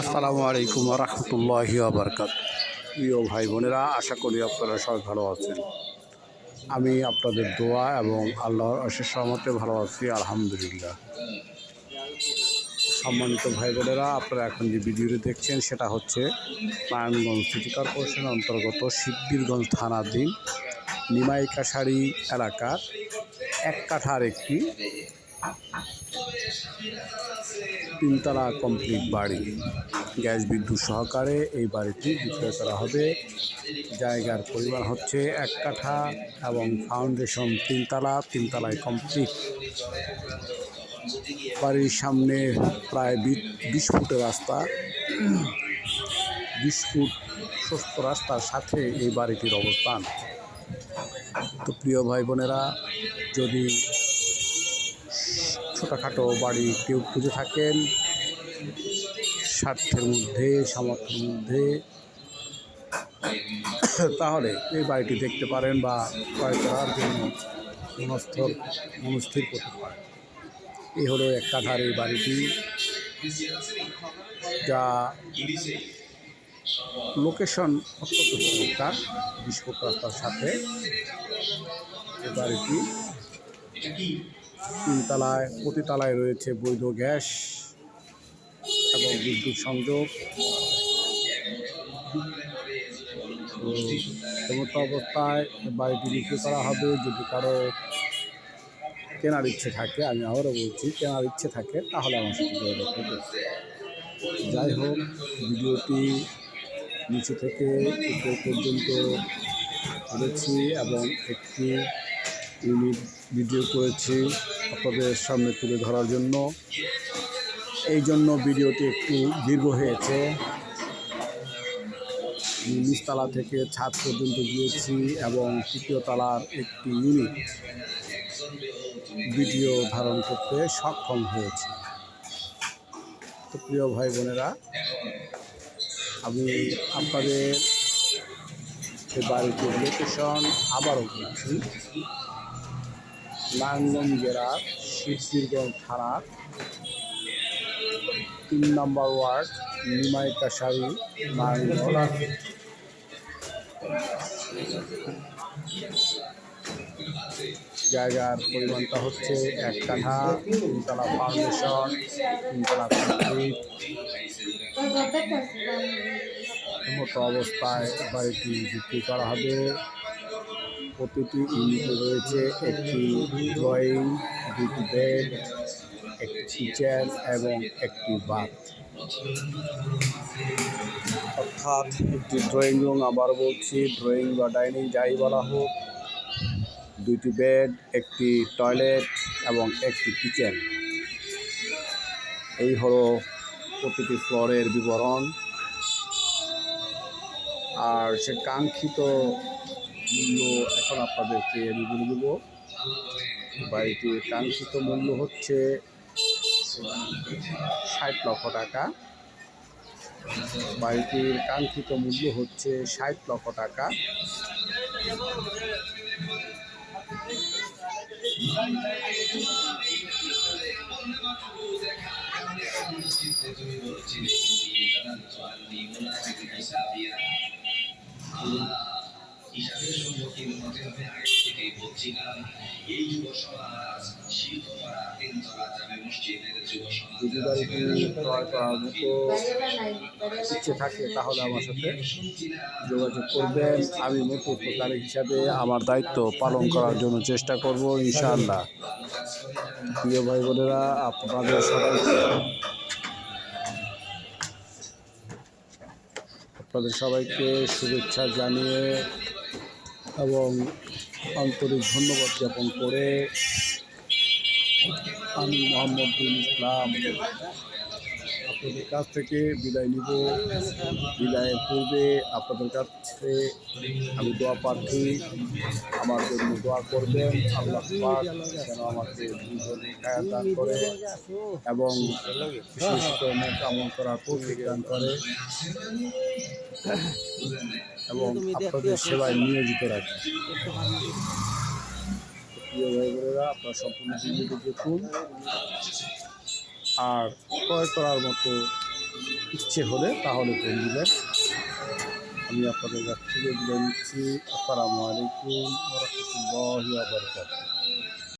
আসসালামু আলাইকুম রহমতুল্লাহি আবরকাত প্রিয় ভাই বোনেরা, আশা করি আপনারা সবাই ভালো আছেন। আমি আপনাদের দোয়া এবং আল্লাহর অশেষ সহমতে ভালো আছি, আলহামদুলিল্লাহ। সম্মানিত ভাই বোনেরা, আপনারা এখন যে ভিডিওটি দেখছেন, সেটা হচ্ছে নারায়ণগঞ্জ সিটি কর্পোরেশনের অন্তর্গত শিববীরগঞ্জ থানাধীন নিমাই কাছাড়ি এলাকার এক কাঠার একটি তিনতলা কমপ্লিট বাড়ি। গ্যাস বিদ্যুৎ সহকারে এই বাড়িটি বিক্রয় করা হবে। জায়গার পরিমাণ হচ্ছে এক কাঠা এবং ফাউন্ডেশন তিনতলা, তিনতলায় কমপ্লিট বাড়ির সামনে প্রায় বিশ ফুটের রাস্তা। বিশ ফুট সুস্থ রাস্তার সাথে এই বাড়িটির অবস্থান। তো প্রিয় ভাই বোনেরা, যদি ছোটোখাটো বাড়ি কেউ খুঁজে থাকেন, স্বার্থের মধ্যে, সামর্থ্যের মধ্যে। তাহলে এই বাড়িটি দেখতে পারেন বা ক্রয় করার জন্য মনস্থর, মনস্থির করতে পারেন। এই হলো এক কাঠার এই বাড়িটি, যা লোকেশন অত্যন্ত চমৎকার বিস্ফোট রাস্তার সাথে। এই বাড়িটি তিনতলায়, প্রতিতলায় রয়েছে বৈধ গ্যাস এবং বিদ্যুৎ সংযোগ। তো এমতো অবস্থায় বাড়িটি বিক্রি করা হবে যদি কারও কেনার ইচ্ছে থাকে, আমি আবারও বলছি, কেনার ইচ্ছে থাকে, তাহলে আমার সাথে যোগাযোগ যাই হোক, ভিডিওটি নিচে থেকে পর্যন্ত করেছি এবং একটি ইউনিট ভিডিও করেছি আপনাদের সামনে তুলে ধরার জন্য। এই জন্য ভিডিওটি একটু দীর্ঘ হয়েছে। নিচতলা থেকে ছাদ পর্যন্ত গিয়েছি এবং তৃতীয় তলার একটি ইউনিট ভিডিও ধারণ করতে সক্ষম হয়েছি। তো প্রিয় ভাই বোনেরা, আমি আপনাদের বাড়িটির লোকেশন আবারও বলছি। নারায়ণগঞ্জ জেলার শিবগিরগঞ্জ থানার তিন নম্বর ওয়ার্ড নিমাই কাশারি জায়গার পরিমাণটা হচ্ছে এক কাঠা তিনতলা ফাউন্ডেশন তিনতলা মতো অবস্থায় বাড়িটি বিক্রি করা হবে। প্রতিটি ইউনিটে রয়েছে একটি ড্রয়িং, দুটি বেড, একটি কিচেন এবং একটি বাথ। অর্থাৎ একটি ড্রয়িং রুম আবার বলছি, ড্রয়িং বা ডাইনিং যাই বলা হোক, দুইটি বেড, একটি টয়লেট এবং একটি কিচেন। এই হলো প্রতিটি ফ্লোরের বিবরণ। আর সে কাঙ্ক্ষিত মূল্য এখন আপনাদেরকে আমি বলে দেবো। বাড়িটির কাঙ্ক্ষিত মূল্য হচ্ছে ষাট লক্ষ টাকা। বাড়িটির কাঙ্ক্ষিত মূল্য হচ্ছে ষাট লক্ষ টাকা। হিসাবের সম্মুখীন হতে হবে? আগে থেকেই বলছিলাম এই যুব সমাজ শিল্পপাড়া তিনতলা জামে মসজিদের যুব যদি বাড়িটি ক্রয় মতো ইচ্ছে থাকে তাহলে আমার সাথে যোগাযোগ করবেন। আমি মধ্যস্থকারী হিসাবে আমার দায়িত্ব পালন করার জন্য চেষ্টা করব ইনশাআল্লাহ। প্রিয় ভাই বোনেরা আপনাদের সবাইকে আপনাদের সবাইকে শুভেচ্ছা জানিয়ে এবং আন্তরিক ধন্যবাদ জ্ঞাপন করে আমি মোহাম্মদ বিন ইসলাম আপনাদের কাছ থেকে বিদায় নিব। বিদায়ের পূর্বে আপনাদের কাছে আমি দোয়া প্রার্থী। আমার জন্য দোয়া করবেন। আল্লাহ যেন আমাকে দান করে এবং কামন করার তৌফিক দান করে এবং আপনাদের সেবায় নিয়োজিত রাখে। প্রিয় ভাই বোনেরা, আপনারা সম্পূর্ণ দেখুন। আর ক্রয় করার মতো ইচ্ছে হলে তাহলে ফোন দিলেন আমি আপনাদের কাছ থেকে বিদায় নিচ্ছি। আসসালামু আলাইকুম রহমতুল্লাহ বারকাত